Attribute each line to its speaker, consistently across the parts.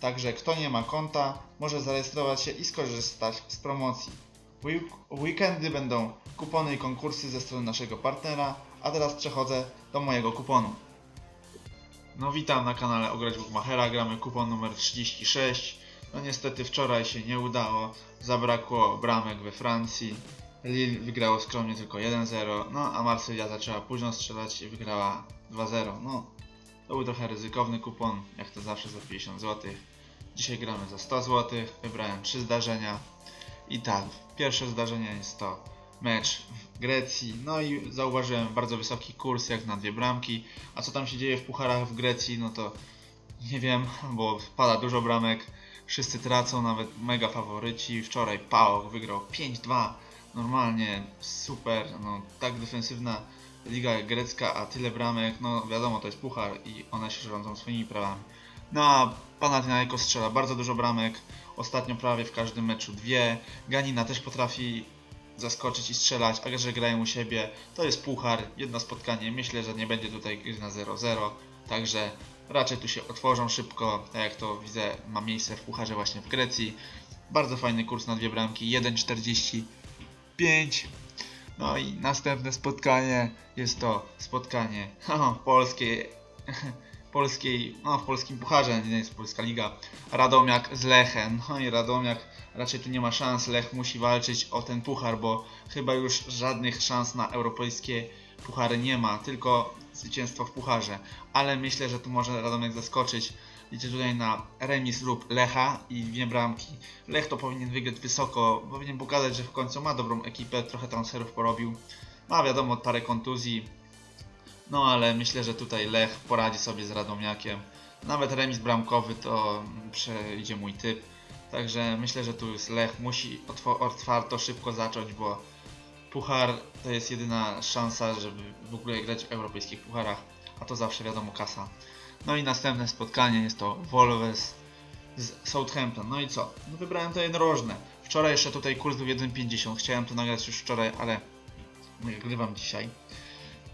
Speaker 1: Także kto nie ma konta, może zarejestrować się i skorzystać z promocji. Weekendy będą kupony i konkursy ze strony naszego partnera, a teraz przechodzę do mojego kuponu. No witam na kanale Ograć Bookmachera, gramy kupon numer 36. No niestety wczoraj się nie udało, zabrakło bramek we Francji. Lille wygrało skromnie tylko 1-0, no a Marsylia zaczęła późno strzelać i wygrała 2-0. No, to był trochę ryzykowny kupon, jak to zawsze za 50 zł. Dzisiaj gramy za 100 zł, wybrałem 3 zdarzenia. I tak, pierwsze zdarzenie jest to mecz w Grecji, no i zauważyłem bardzo wysoki kurs jak na dwie bramki. A co tam się dzieje w pucharach w Grecji, no to nie wiem, bo pada dużo bramek, wszyscy tracą, nawet mega faworyci. Wczoraj PAOK wygrał 5-2, normalnie super, no tak defensywna liga grecka, a tyle bramek, no wiadomo, to jest puchar i one się rządzą swoimi prawami. No a Panathinaikos strzela bardzo dużo bramek, ostatnio prawie w każdym meczu dwie. Ganina też potrafi zaskoczyć i strzelać, a że grają u siebie, to jest puchar, jedno spotkanie, myślę, że nie będzie tutaj gry na 0-0, także raczej tu się otworzą szybko, tak jak to widzę ma miejsce w pucharze właśnie w Grecji. Bardzo fajny kurs na dwie bramki, 1,45. No i następne spotkanie jest to spotkanie polskie polskiej, no w polskim pucharze, nie jest polska liga, Radomiak z Lechem. No i Radomiak raczej tu nie ma szans, Lech musi walczyć o ten puchar, bo chyba już żadnych szans na europejskie puchary nie ma, tylko zwycięstwo w pucharze. Ale myślę, że tu może Radomiak zaskoczyć. Liczę tutaj na remis lub Lecha i dwie bramki. Lech to powinien wygrać wysoko, powinien pokazać, że w końcu ma dobrą ekipę, trochę transferów porobił. Ma wiadomo parę kontuzji, no ale myślę, że tutaj Lech poradzi sobie z Radomiakiem. Nawet remis bramkowy to przejdzie mój typ. Także myślę, że tu jest Lech musi otwarto szybko zacząć, bo puchar to jest jedyna szansa, żeby w ogóle grać w europejskich pucharach, a to zawsze wiadomo kasa. No i następne spotkanie jest to Wolves z Southampton. No i co? No wybrałem to jednorożne. Wczoraj jeszcze tutaj kurs był 1,50. Chciałem to nagrać już wczoraj, ale nagrywam dzisiaj.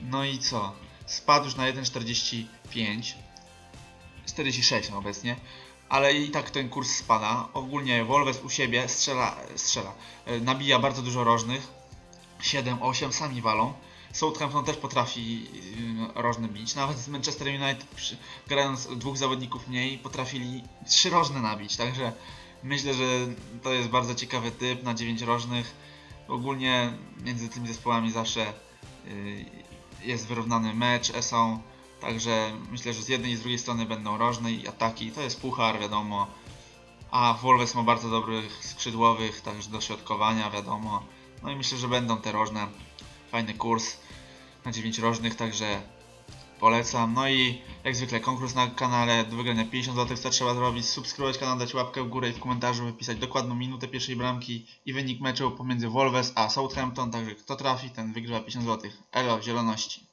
Speaker 1: No i co? Spadł już na 1,45. 46 obecnie. Ale i tak ten kurs spada. Ogólnie Wolves u siebie strzela, strzela. e, Nabija bardzo dużo rożnych. 7-8 sami walą. Southampton też potrafi y, rożne bić. Nawet z Manchester United grając dwóch zawodników mniej potrafili trzy rożne nabić. Także myślę, że to jest bardzo ciekawy typ na 9 rożnych. Ogólnie między tymi zespołami zawsze y, jest wyrównany mecz, są. Także myślę, że z jednej i z drugiej strony będą rożne i ataki. To jest puchar, wiadomo. A Wolves ma bardzo dobrych skrzydłowych, także do środkowania, wiadomo. No i myślę, że będą te rożne. Fajny kurs na 9 rożnych, także polecam. No i jak zwykle konkurs na kanale do wygrania 50 zł, co trzeba zrobić? Subskrybować kanał, dać łapkę w górę i w komentarzu wypisać dokładną minutę pierwszej bramki i wynik meczu pomiędzy Wolves a Southampton. Także kto trafi, ten wygrywa 50 zł. Elo, zieloności.